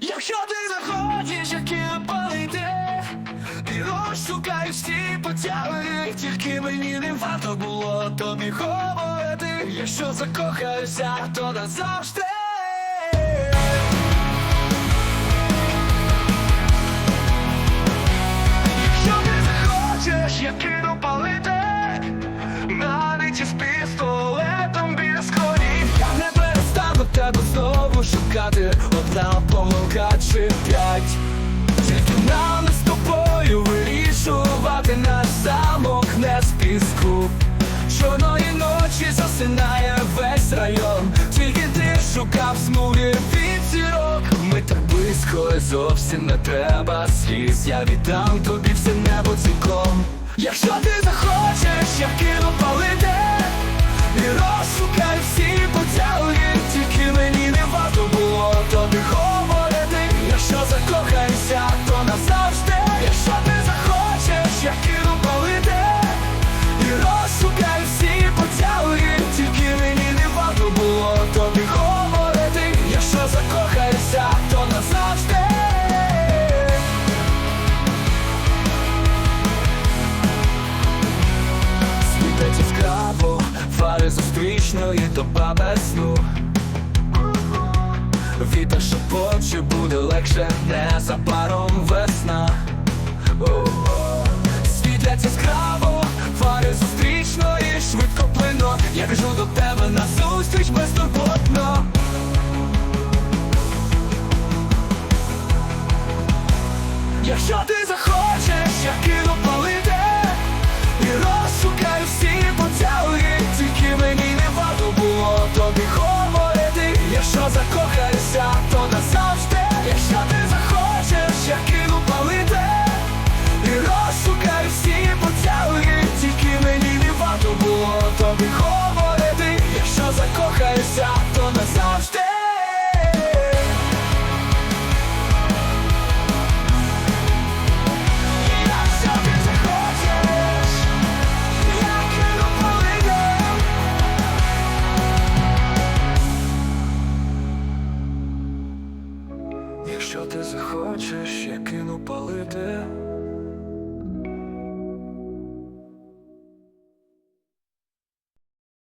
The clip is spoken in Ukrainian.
Якщо ти захочеш, яким палити, і розшукаєш всі потяги, тільки мені не варто було тобі говорити. Якщо закохаєшся, то назавжди. Помилка чи п'ять. Тільки нам з тобою вирішувати наш замок не з піску. Чорної ночі засинає весь район. Тільки ти шукав смуги від Ми так близько і зовсім не треба сліз. Я віддам тобі все небо цілком Якщо ти зустрічної доба без сну. Вітер шепоче, буде легше, незабаром весна? Світлять яскраво, фари зустрічної швидко плино. Я біжу до тебе на зустріч безтурботно. Якщо ти Якщо ти захочеш, я кину палити